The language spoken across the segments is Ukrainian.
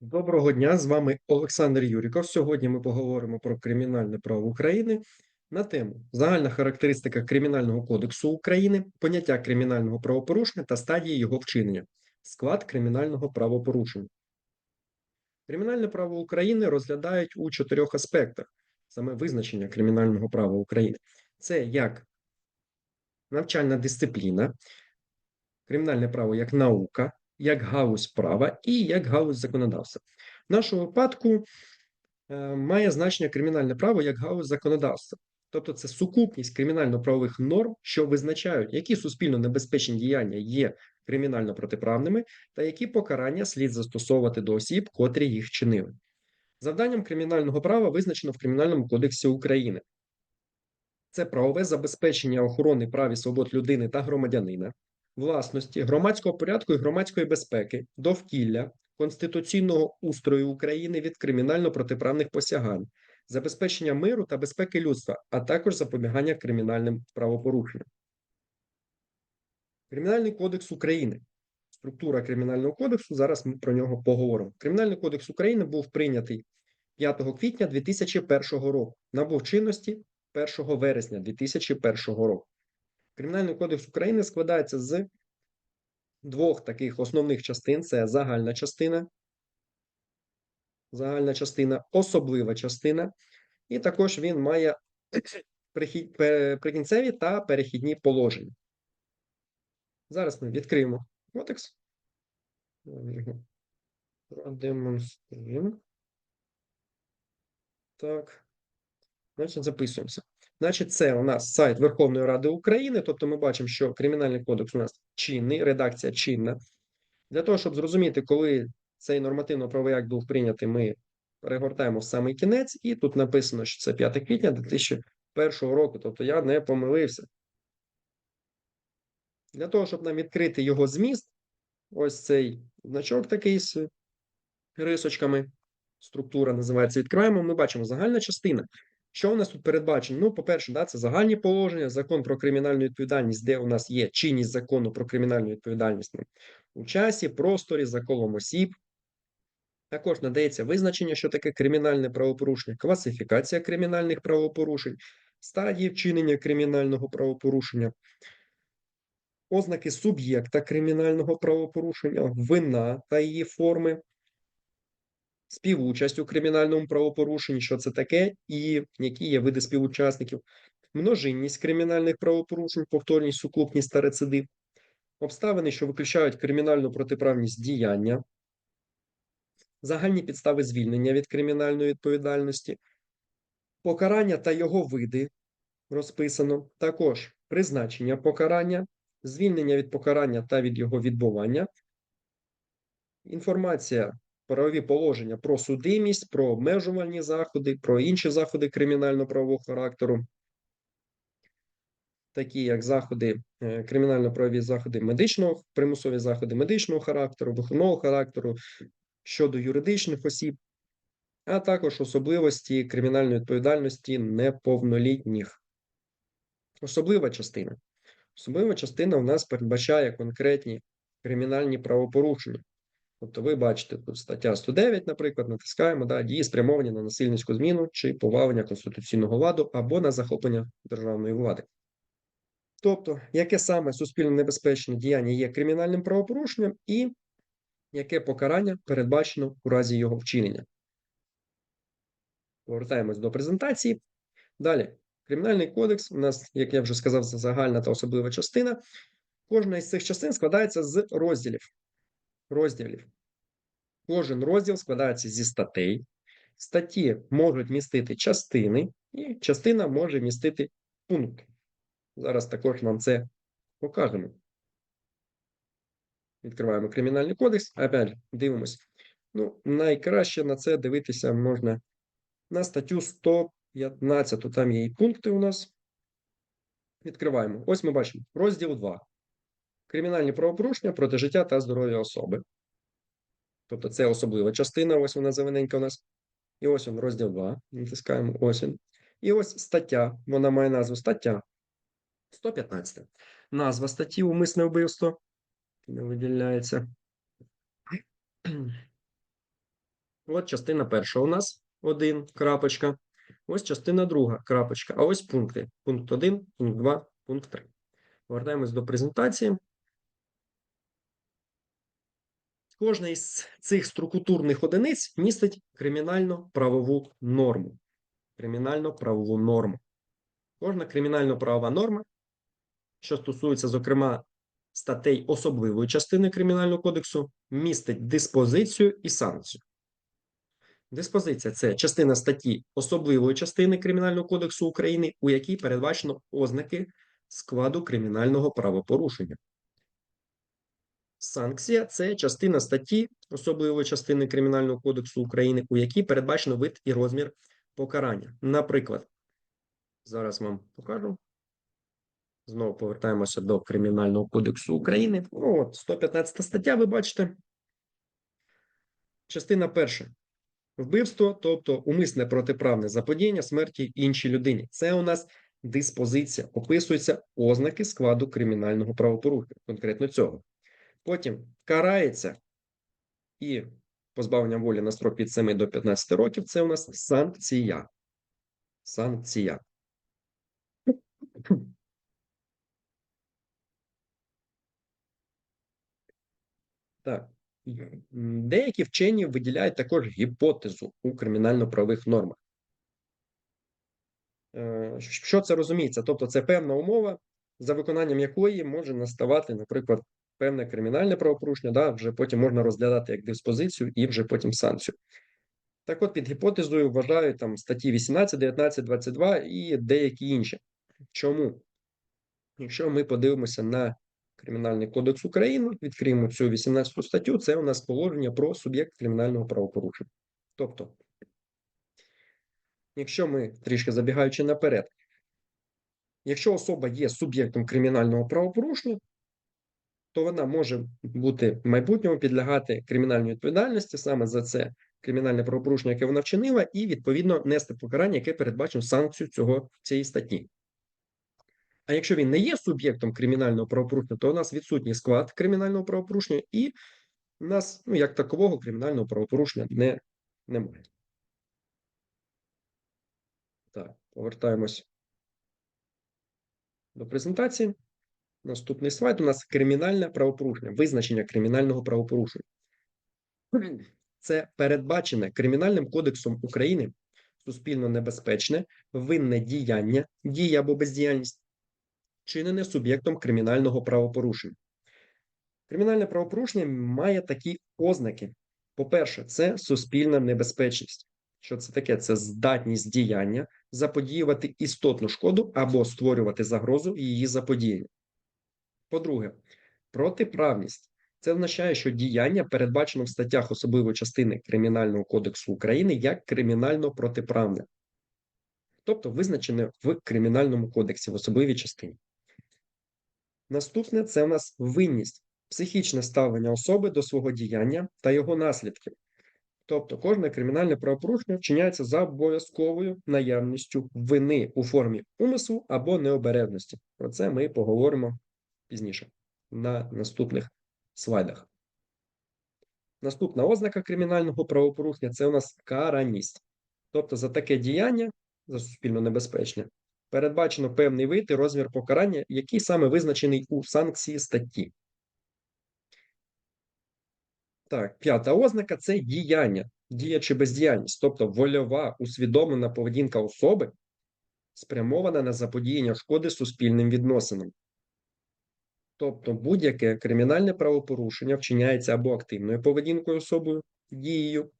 Доброго дня, з вами Олександр Юріков. Сьогодні ми поговоримо про кримінальне право України на тему загальна характеристика Кримінального кодексу України, поняття кримінального правопорушення та стадії його вчинення, склад кримінального правопорушення. Кримінальне право України розглядають у чотирьох аспектах саме визначення кримінального права України. Це як навчальна дисципліна, кримінальне право як наука, як галузь права і як галузь законодавства. В нашому випадку е, має значення кримінальне право як галузь законодавства. Тобто це сукупність кримінально-правових норм, що визначають, які суспільно небезпечні діяння є кримінально протиправними, та які покарання слід застосовувати до осіб, котрі їх чинили. Завданням кримінального права визначено в Кримінальному кодексі України. Це правове забезпечення охорони прав і свобод людини та громадянина, власності, громадського порядку і громадської безпеки, довкілля, конституційного устрою України від кримінально-протиправних посягань, забезпечення миру та безпеки людства, а також запобігання кримінальним правопорушенням. Кримінальний кодекс України. Структура Кримінального кодексу. Зараз ми про нього поговоримо. Кримінальний кодекс України був прийнятий 5 квітня 2001 року. Набув чинності 1 вересня 2001 року. Кримінальний кодекс України складається з двох таких основних частин: це загальна частина, загальна частина, особлива частина, і також він має прикінцеві та перехідні положення. Зараз ми відкриємо кодекс. Продемонструємо. Так. Значить, записуємося. Значить, це у нас сайт Верховної Ради України. Тобто, ми бачимо, що Кримінальний кодекс у нас чинний, редакція чинна. Для того, щоб зрозуміти, коли цей нормативно-правовий акт був прийнятий, ми перегортаємо в самий кінець, і тут написано, що це 5 квітня 2001 року. Тобто я не помилився. Для того, щоб нам відкрити його зміст, ось цей значок такий з рисочками. Структура називається відкриваємо. Ми бачимо загальна частина. Що у нас тут передбачено? Ну, по-перше, да, це загальні положення, закон про кримінальну відповідальність, де у нас є чинність закону про кримінальну відповідальність у часі, просторі, за колом осіб. Також надається визначення, що таке кримінальне правопорушення, класифікація кримінальних правопорушень, стадії вчинення кримінального правопорушення, ознаки суб'єкта кримінального правопорушення, вина та її форми, співучасть у кримінальному правопорушенні, що це таке, і які є види співучасників, множинність кримінальних правопорушень, повторність, сукупність та рецидив, обставини, що виключають кримінальну протиправність діяння, загальні підстави звільнення від кримінальної відповідальності, покарання та його види. Розписано, також призначення покарання, звільнення від покарання та від його відбування, інформація правові положення про судимість, про обмежувальні заходи, про інші заходи кримінально-правового характеру, такі як заходи, е, кримінально-правові заходи медичного, примусові заходи медичного характеру, виховного характеру щодо юридичних осіб, а також особливості кримінальної відповідальності неповнолітніх. Особлива частина. Особлива частина у нас передбачає конкретні кримінальні правопорушення. Тобто, ви бачите тут стаття 109, наприклад, натискаємо да, дії спрямовані на насильницьку зміну чи повалення конституційного ладу або на захоплення державної влади. Тобто, яке саме суспільно небезпечне діяння є кримінальним правопорушенням, і яке покарання передбачено у разі його вчинення. Повертаємось до презентації. Далі, Кримінальний кодекс у нас, як я вже сказав, загальна та особлива частина. Кожна із цих частин складається з розділів. Розділів. Кожен розділ складається зі статей. Статті можуть містити частини, і частина може містити пункти. Зараз також вам це покажемо. Відкриваємо Кримінальний кодекс. Опять дивимось. Ну, найкраще на це дивитися можна на статтю 115. Там є і пункти у нас. Відкриваємо. Ось ми бачимо розділ 2. Кримінальні правопорушення проти життя та здоров'я особи. Тобто це особлива частина, ось вона зелененька у нас. І ось він, розділ 2. Натискаємо ось він. І ось стаття. Вона має назву стаття 115. Назва статті умисне вбивство. Не виділяється. От частина перша у нас 1, крапочка. Ось частина друга, крапочка. А ось пункти. Пункт 1, пункт 2, пункт 3. Повертаємось до презентації. Кожна із цих структурних одиниць містить кримінально-правову норму. Кримінально-правову норму. Кожна кримінально-правова норма, що стосується, зокрема, статей особливої частини Кримінального кодексу, містить диспозицію і санкцію. Диспозиція це частина статті особливої частини Кримінального кодексу України, у якій передбачено ознаки складу кримінального правопорушення. Санкція це частина статті особливої частини Кримінального кодексу України, у якій передбачено вид і розмір покарання. Наприклад, зараз вам покажу. Знову повертаємося до Кримінального кодексу України. Ну, от, 115 стаття, ви бачите. Частина перша. Вбивство, тобто умисне протиправне заподіяння смерті іншій людині. Це у нас диспозиція, описуються ознаки складу кримінального правопорушення, конкретно цього. Потім карається і позбавлення волі на строк від 7 до 15 років. Це у нас санкція. Санкція. Так. Деякі вчені виділяють також гіпотезу у кримінально-правових нормах. Е, що це розуміється? Тобто, це певна умова, за виконанням якої може наставати, наприклад, певне кримінальне правопорушення, да, вже потім можна розглядати як диспозицію і вже потім санкцію. Так от, під гіпотезою вважають там статті 18, 19, 22 і деякі інші. Чому? Якщо ми подивимося на Кримінальний кодекс України, відкриємо цю 18 статтю, це у нас положення про суб'єкт кримінального правопорушення. Тобто, якщо ми трішки забігаючи наперед, якщо особа є суб'єктом кримінального правопорушення, то вона може бути в майбутньому підлягати кримінальній відповідальності саме за це кримінальне правопорушення, яке вона вчинила, і відповідно нести покарання, яке передбачено санкцію цього цієї статті. А якщо він не є суб'єктом кримінального правопорушення, то у нас відсутній склад кримінального правопорушення, і у нас, ну, як такового, кримінального правопорушення не, немає. Так, повертаємось до презентації. Наступний слайд у нас кримінальне правопорушення, визначення кримінального правопорушення. Це передбачене Кримінальним кодексом України суспільно небезпечне, винне діяння, дія або бездіяльність, чинене суб'єктом кримінального правопорушення. Кримінальне правопорушення має такі ознаки. По-перше, це суспільна небезпечність. Що це таке? Це здатність діяння заподіювати істотну шкоду або створювати загрозу її заподіяння. По-друге, протиправність. Це означає, що діяння передбачено в статтях особливої частини Кримінального кодексу України як кримінально протиправне, тобто визначене в Кримінальному кодексі в особливій частині. Наступне це у нас винність, психічне ставлення особи до свого діяння та його наслідків. Тобто, кожне кримінальне правопорушення вчиняється за обов'язковою наявністю вини у формі умислу або необережності. Про це ми поговоримо пізніше на наступних слайдах. Наступна ознака кримінального правопорушення це у нас караність. Тобто, за таке діяння, за суспільно небезпечне, передбачено певний вид і розмір покарання, який саме визначений у санкції статті. Так, п'ята ознака це діяння, дія чи бездіяльність, тобто вольова усвідомлена поведінка особи, спрямована на заподіяння шкоди суспільним відносинам. Тобто будь-яке кримінальне правопорушення вчиняється або активною поведінкою особою, дією,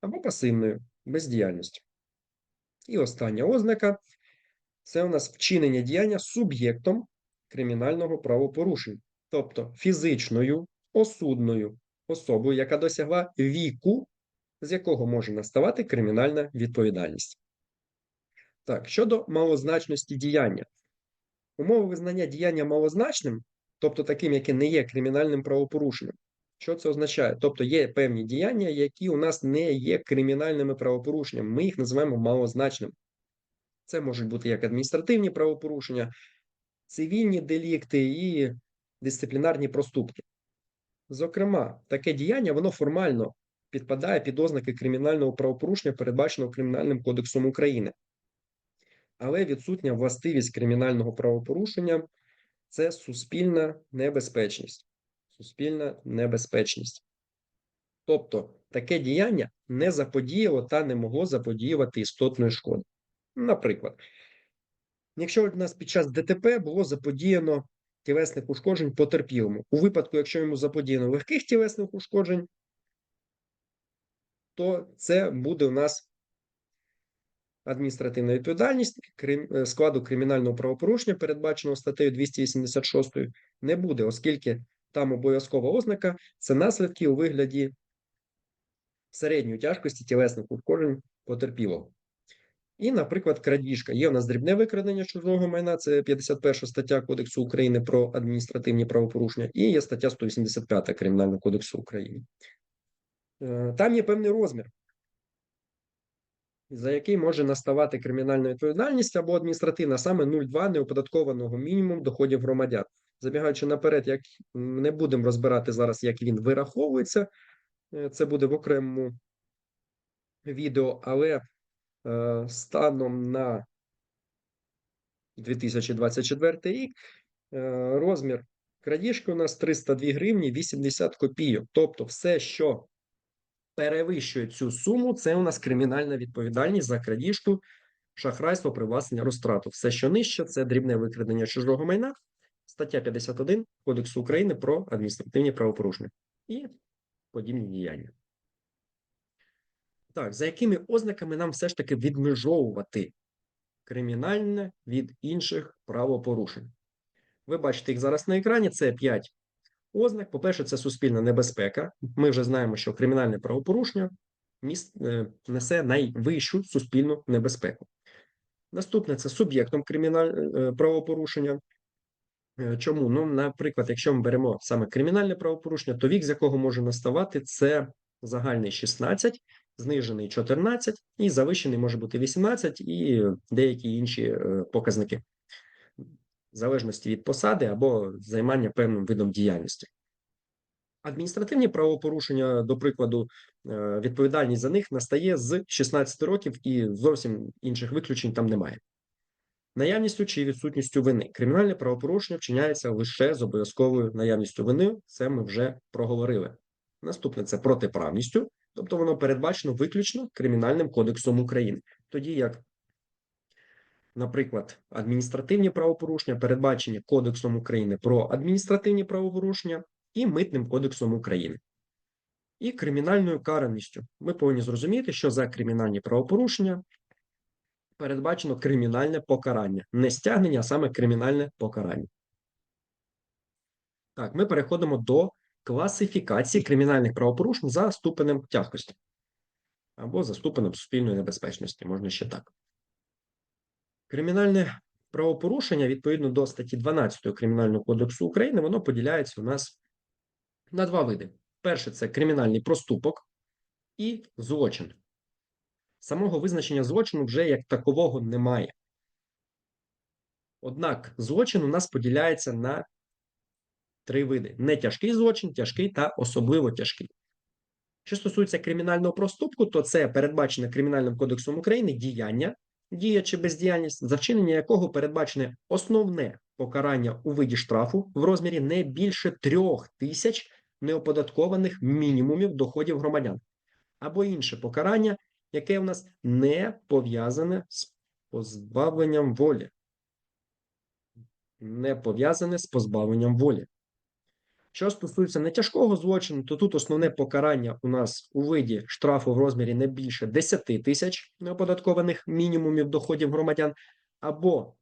або пасивною бездіяльністю. І остання ознака це у нас вчинення діяння суб'єктом кримінального правопорушення, тобто фізичною осудною особою, яка досягла віку, з якого може наставати кримінальна відповідальність. Так, щодо малозначності діяння. Умови визнання діяння малозначним, тобто таким, яке не є кримінальним правопорушенням. Що це означає? Тобто є певні діяння, які у нас не є кримінальними правопорушеннями. Ми їх називаємо малозначними. Це можуть бути як адміністративні правопорушення, цивільні делікти і дисциплінарні проступки. Зокрема, таке діяння воно формально підпадає під ознаки кримінального правопорушення, передбаченого Кримінальним кодексом України. Але відсутня властивість кримінального правопорушення це суспільна небезпечність. Суспільна небезпечність. Тобто таке діяння не заподіяло та не могло заподіювати істотної шкоди. Наприклад, якщо у нас під час ДТП було заподіяно тілесних ушкоджень потерпілому, у випадку, якщо йому заподіяно легких тілесних ушкоджень, то це буде у нас адміністративна відповідальність е, складу кримінального правопорушення, передбаченого статтею 286, не буде, оскільки там обов'язкова ознака це наслідки у вигляді середньої тяжкості тілесних ушкоджень потерпілого. І, наприклад, крадіжка. Є у нас дрібне викрадення чужого майна, це 51 стаття Кодексу України про адміністративні правопорушення, і є стаття 185 Кримінального кодексу України. Е, Там є певний розмір, за який може наставати кримінальна відповідальність або адміністративна, саме 0,2 неоподаткованого мінімум доходів громадян. Забігаючи наперед, як не будемо розбирати зараз, як він вираховується, е, це буде в окремому відео, але е, станом на 2024 рік е, розмір крадіжки у нас 302 гривні 80 копійок. Тобто, все, що перевищує цю суму, це у нас кримінальна відповідальність за крадіжку, шахрайство, привласнення, розтрату. Все, що нижче, це дрібне викрадення чужого майна, стаття 51 Кодексу України про адміністративні правопорушення і подібні діяння. Так, за якими ознаками нам все ж таки відмежовувати кримінальне від інших правопорушень? Ви бачите їх зараз на екрані. Це 5 ознак. По-перше, це суспільна небезпека. Ми вже знаємо, що кримінальне правопорушення міс- е, несе найвищу суспільну небезпеку. Наступне це суб'єктом кримінального правопорушення. Е, Чому? Ну, наприклад, якщо ми беремо саме кримінальне правопорушення, то вік, з якого може наставати, це загальний 16, знижений 14 і завищений може бути 18 і деякі інші е, показники залежності від посади або займання певним видом діяльності. Адміністративні правопорушення, до прикладу, е, відповідальність за них настає з 16 років і зовсім інших виключень там немає. Наявністю чи відсутністю вини. Кримінальне правопорушення вчиняється лише з обов'язковою наявністю вини. Це ми вже проговорили. Наступне це протиправністю, тобто воно передбачено виключно Кримінальним кодексом України. Тоді як, наприклад, адміністративні правопорушення передбачені Кодексом України про адміністративні правопорушення і Митним кодексом України. І кримінальною караністю. Ми повинні зрозуміти, що за кримінальні правопорушення передбачено кримінальне покарання. Не стягнення, а саме кримінальне покарання. Так, ми переходимо до класифікації кримінальних правопорушень за ступенем тяжкості або за ступенем суспільної небезпечності, можна ще так. Кримінальне правопорушення відповідно до статті 12 Кримінального кодексу України, воно поділяється у нас на два види. Перше це кримінальний проступок і злочин. Самого визначення злочину вже як такового немає. Однак злочин у нас поділяється на три види: нетяжкий злочин, тяжкий та особливо тяжкий. Що стосується кримінального проступку, то це передбачене Кримінальним кодексом України діяння, дія чи бездіяльність, за вчинення якого передбачене основне покарання у виді штрафу в розмірі не більше трьох тисяч неоподаткованих мінімумів доходів громадян, або інше покарання, яке в нас не пов'язане з позбавленням волі. Не пов'язане з позбавленням волі. Що стосується нетяжкого злочину, то тут основне покарання у нас у виді штрафу в розмірі не більше 10 тисяч неоподаткованих мінімумів доходів громадян, або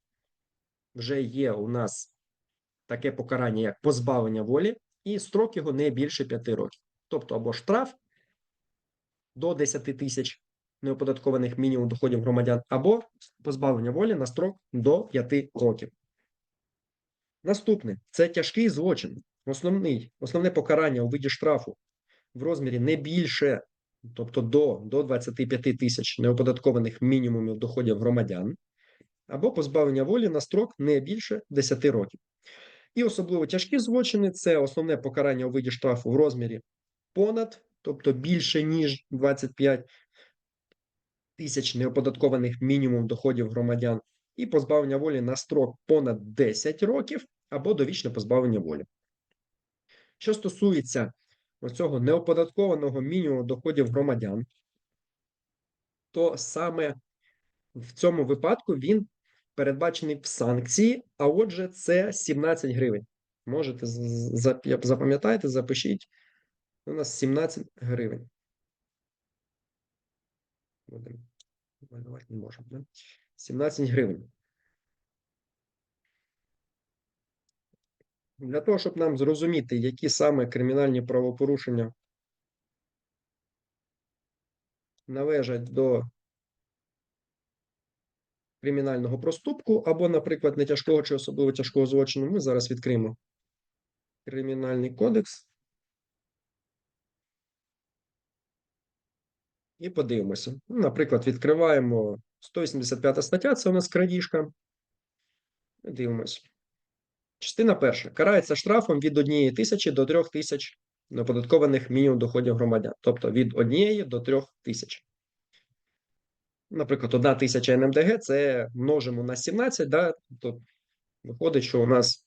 вже є у нас таке покарання, як позбавлення волі, і строк його не більше 5 років. Тобто або штраф до 10 тисяч неоподаткованих мінімум доходів громадян, або позбавлення волі на строк до 5 років. Наступне це тяжкий злочин. Основний, основне покарання у виді штрафу в розмірі не більше, тобто до, до 25 тисяч неоподаткованих мінімумів доходів громадян, або позбавлення волі на строк не більше 10 років. І особливо тяжкі злочини це основне покарання у виді штрафу в розмірі понад тобто більше, ніж 25 тисяч неоподаткованих мінімум доходів громадян, і позбавлення волі на строк понад 10 років або довічне позбавлення волі. Що стосується цього неоподаткованого мінімуму доходів громадян, то саме в цьому випадку він передбачений в санкції, а отже, це 17 гривень. Можете запам'ятайте, запишіть. У нас 17 гривень. Будемо не можемо. Да? 17 гривень. Для того, щоб нам зрозуміти, які саме кримінальні правопорушення належать до кримінального проступку, або, наприклад, не тяжкого чи особливо тяжкого злочину, ми зараз відкриємо Кримінальний кодекс. І подивимося. Ну, Наприклад, відкриваємо 185 стаття, це у нас крадіжка. Дивимося. Частина перша. Карається штрафом від 1 тисячі до 3 тисяч неоподаткованих мінімум доходів громадян. Тобто від 1 до 3 тисяч. Наприклад, 1 тисяча НМДГ це множимо на 17, да? то виходить, що у нас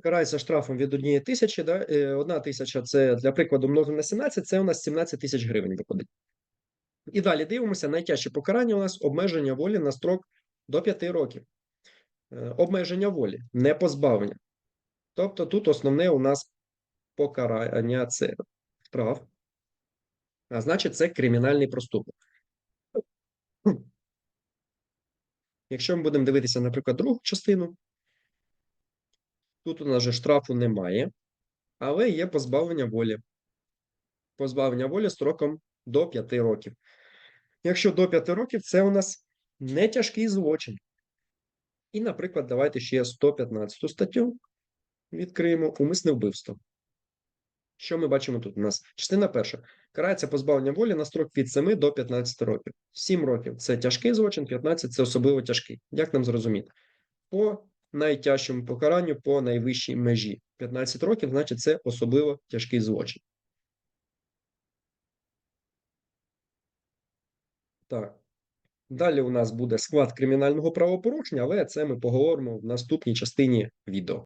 карається штрафом від 1 тисячі, да? 1 тисяча це, для прикладу, множимо на 17, це у нас 17 тисяч гривень виходить. І далі дивимося, найтяжче покарання у нас обмеження волі на строк до 5 років. Обмеження волі, не позбавлення. Тобто тут основне у нас покарання це штраф, а значить, це кримінальний проступок. Якщо ми будемо дивитися, наприклад, другу частину, тут у нас же штрафу немає, але є позбавлення волі. Позбавлення волі строком до 5 років. Якщо до 5 років, це у нас не тяжкий злочин. І, наприклад, давайте ще 115 статтю відкриємо умисне вбивство. Що ми бачимо тут? У нас частина перша. Карається позбавлення волі на строк від 7 до 15 років. 7 років це тяжкий злочин, 15 це особливо тяжкий. Як нам зрозуміти? По найтяжчому покаранню по найвищій межі. 15 років, значить, це особливо тяжкий злочин. Так. Далі у нас буде склад кримінального правопорушення, але це ми поговоримо в наступній частині відео.